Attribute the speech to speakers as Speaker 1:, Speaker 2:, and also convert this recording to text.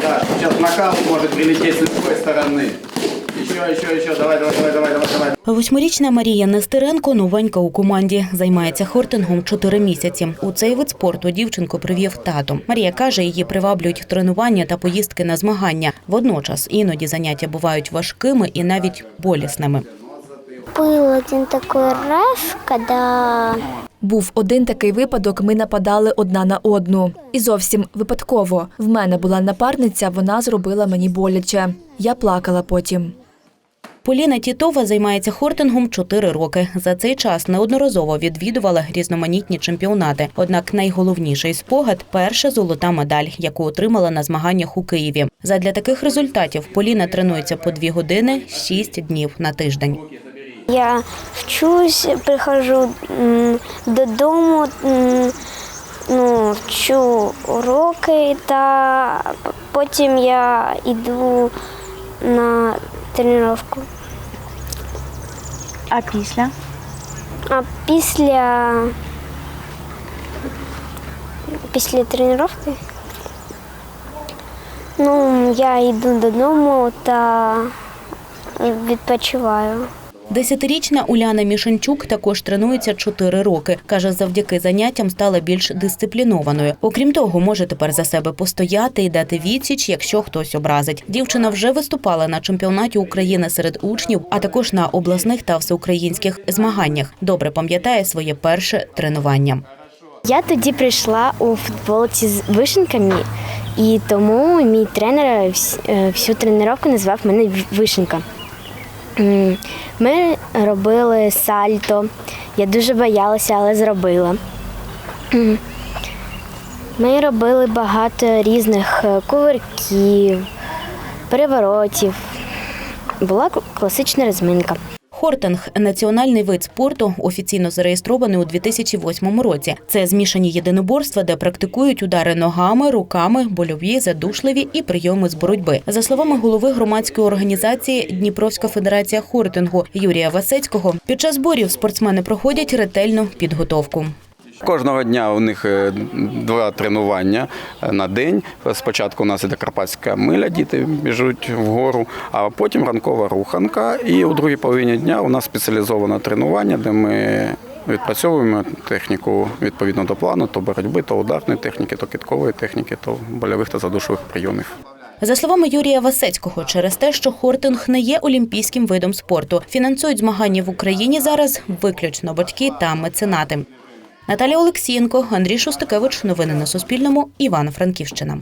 Speaker 1: Да, сейчас нокаут может прилететь с любой стороны. Еще, еще, еще. Давай, давай, давай, давай, давай, давай.
Speaker 2: Восьмирічна Марія Нестеренко новенька у команді. Займається хортингом чотири місяці. У цей вид спорту дівчинку привів тато. Марія каже, її приваблюють тренування та поїздки на змагання. Водночас іноді заняття бувають важкими і навіть болісними.
Speaker 3: Был один такой раз, когда
Speaker 4: Був один такий випадок. Ми нападали одна на одну. І зовсім випадково. В мене була напарниця, вона зробила мені боляче. Я плакала потім.
Speaker 2: Поліна Тітова займається хортингом чотири роки. За цей час неодноразово відвідувала різноманітні чемпіонати. Однак найголовніший спогад перша золота медаль, яку отримала на змаганнях у Києві. Задля таких результатів Поліна тренується по дві години шість днів на тиждень.
Speaker 3: Я вчусь, прихожу додому, ну, вчу уроки, та потім я йду на тренування.
Speaker 5: А після?
Speaker 3: А після, після тренування ну, я йду додому та відпочиваю.
Speaker 2: Десятирічна Уляна Мішанчук також тренується чотири роки. каже, завдяки заняттям стала більш дисциплінованою. Окрім того, може тепер за себе постояти і дати відсіч, якщо хтось образить. Дівчина вже виступала на чемпіонаті України серед учнів, а також на обласних та всеукраїнських змаганнях. Добре пам'ятає своє перше тренування.
Speaker 6: Я тоді прийшла у футболці з вишеньками, і тому мій тренер е, всю тренування назвав мене Вишенька. Ми робили сальто. Я дуже боялася, але зробила. Ми робили багато різних е, кувирків, переворотів. Була класична розминка.
Speaker 2: Хортинг національний вид спорту, офіційно зареєстрований у 2008 році. Це змішані єдиноборства, де практикують удари ногами, руками, больові, задушливі і прийоми з боротьби. За словами голови громадської організації Дніпровська федерація хортингу Юрія Васецького, під час зборів спортсмени проходять ретельну підготовку.
Speaker 1: Кожного дня у них е, два тренування е, на день. Спочатку у нас іде карпатська миля, діти біжуть вгору, а потім ранкова руханка. І у другій половині дня у нас спеціалізоване тренування, де ми відпрацьовуємо техніку відповідно до плану, то боротьби, то ударної техніки, то киткової техніки, то больових та задушових прийомів.
Speaker 2: За словами Юрія Васецького, через те, що хортинг не є олімпійським видом спорту, фінансують змагання в Україні зараз виключно батьки та меценати. Наталія Олексієнко, Андрій Шостакевич. Новини на Суспільному. Івано-Франківщина.